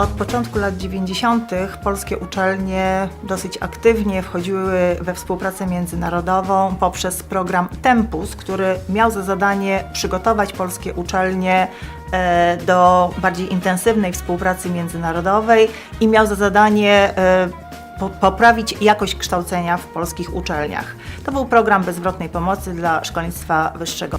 Od początku lat 90. polskie uczelnie dosyć aktywnie wchodziły we współpracę międzynarodową poprzez program Tempus, który miał za zadanie przygotować polskie uczelnie e, do bardziej intensywnej współpracy międzynarodowej i miał za zadanie e, po- poprawić jakość kształcenia w polskich uczelniach. To był program bezwrotnej pomocy dla szkolnictwa wyższego.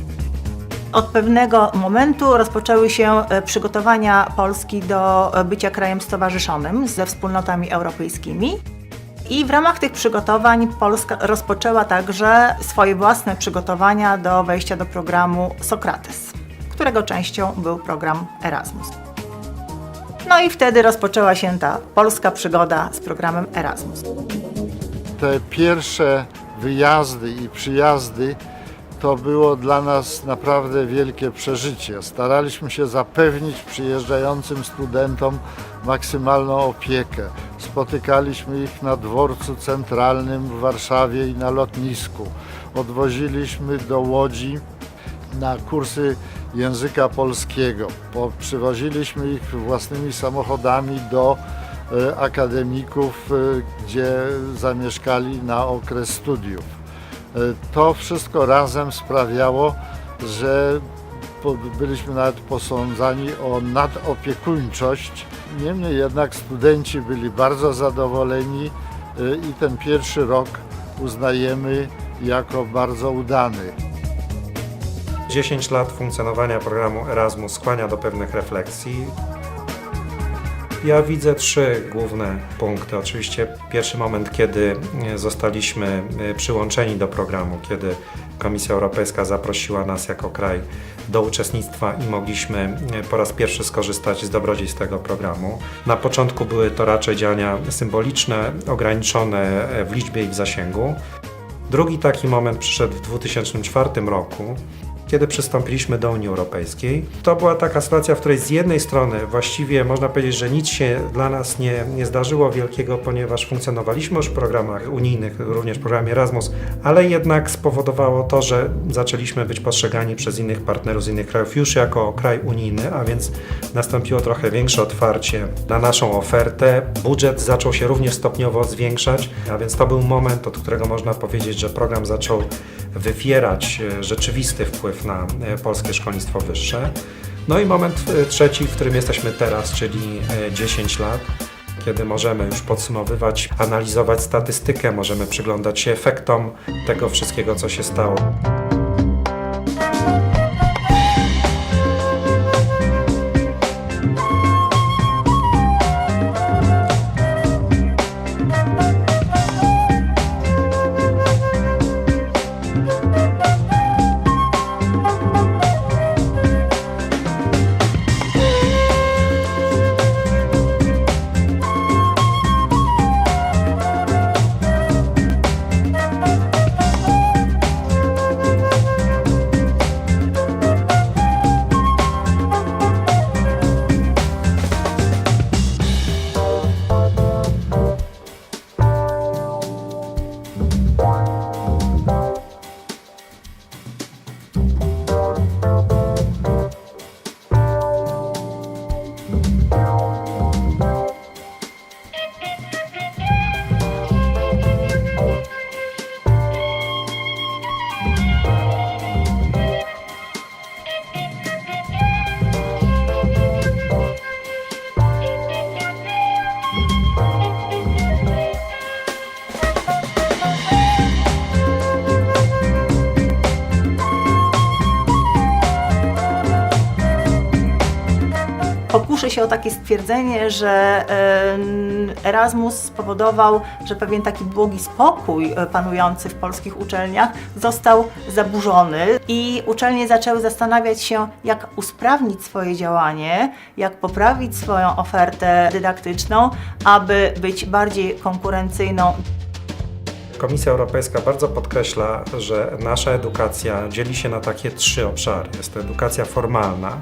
Od pewnego momentu rozpoczęły się e, przygotowania Polski do e, bycia krajem stowarzyszonym ze wspólnotami europejskimi. I w ramach tych przygotowań Polska rozpoczęła także swoje własne przygotowania do wejścia do programu Sokrates, którego częścią był program Erasmus. No i wtedy rozpoczęła się ta polska przygoda z programem Erasmus. te pierwsze wyjazdy i przyjazdy to było dla nas naprawdę wielkie przeżycie. Staraliśmy się zapewnić przyjeżdżającym studentom maksymalną opiekę. Spotykaliśmy ich na dworcu centralnym w Warszawie i na lotnisku. Odwoziliśmy do Łodzi na kursy języka polskiego. Po, przywoziliśmy ich własnymi samochodami do e, akademików, e, gdzie zamieszkali na okres studiów. E, To wszystko razem sprawiało, że byliśmy nawet posądzani o nadopiekuńczość. Niemniej jednak studenci byli bardzo zadowoleni e, i ten pierwszy rok uznajemy jako bardzo udany. 10 lat funkcjonowania programu Erasmus skłania do pewnych refleksji. Ja widzę trzy główne punkty. Oczywiście pierwszy moment, kiedy e, zostaliśmy e, przyłączeni do programu, kiedy Komisja Europejska zaprosiła nas jako kraj do uczestnictwa i mogliśmy e, po raz pierwszy skorzystać z dobrodziejstw tego programu. Na początku były to raczej działania symboliczne, ograniczone w liczbie i w zasięgu. Drugi taki moment przyszedł w 2004 roku, kiedy przystąpiliśmy do Unii Europejskiej. To była taka sytuacja, w której z jednej strony właściwie można powiedzieć, że nic się dla nas nie, nie zdarzyło wielkiego, ponieważ funkcjonowaliśmy już w programach unijnych, również w programie Erasmus, ale jednak spowodowało to, że zaczęliśmy być postrzegani przez innych partnerów z innych krajów już jako kraj unijny, a więc nastąpiło trochę większe otwarcie na naszą ofertę. Budżet zaczął się również stopniowo zwiększać, a więc to był moment, od którego można powiedzieć, że program zaczął wywierać e, rzeczywisty wpływ na e, polskie szkolnictwo wyższe. No i moment e, trzeci, w którym jesteśmy teraz, czyli e, 10 lat, kiedy możemy już podsumowywać, analizować statystykę, możemy przyglądać się efektom tego wszystkiego, co się stało. Pokuszę się o takie stwierdzenie, że Erasmus spowodował, że pewien taki błogi spokój e, panujący w polskich uczelniach został zaburzony i uczelnie zaczęły zastanawiać się, jak usprawnić swoje działanie, jak poprawić swoją ofertę dydaktyczną, aby być bardziej konkurencyjną Komisja Europejska bardzo podkreśla, że nasza edukacja dzieli się na takie trzy obszary. Jest to edukacja formalna.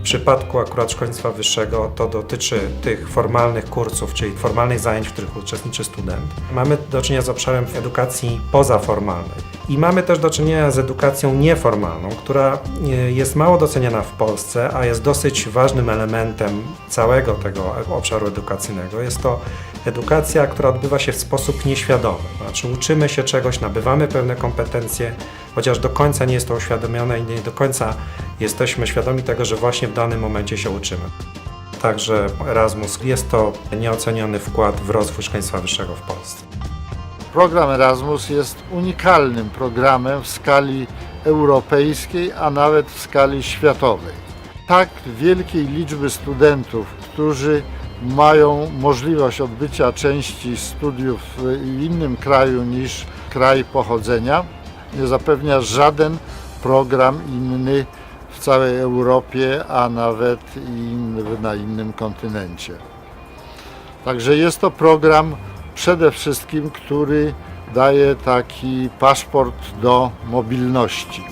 W przypadku akurat szkolnictwa wyższego to dotyczy tych formalnych kursów, czyli formalnych zajęć, w których uczestniczy student. Mamy do czynienia z obszarem edukacji pozaformalnej. I mamy też do czynienia z edukacją nieformalną, która e, jest mało doceniana w Polsce, a jest dosyć ważnym elementem całego tego obszaru edukacyjnego. Jest to edukacja, która odbywa się w sposób nieświadomy. Znaczy uczymy się czegoś, nabywamy pewne kompetencje, chociaż do końca nie jest to uświadomione i nie do końca jesteśmy świadomi tego, że właśnie w danym momencie się uczymy. Także Erasmus jest to nieoceniony wkład w rozwój szkolnictwa wyższego w Polsce. Program Erasmus jest unikalnym programem w skali europejskiej, a nawet w skali światowej. Tak wielkiej liczby studentów, którzy mają możliwość odbycia części studiów w innym kraju niż kraj pochodzenia, nie zapewnia żaden program inny w całej Europie, a nawet na innym kontynencie. Także jest to program przede wszystkim, który daje taki paszport do mobilności.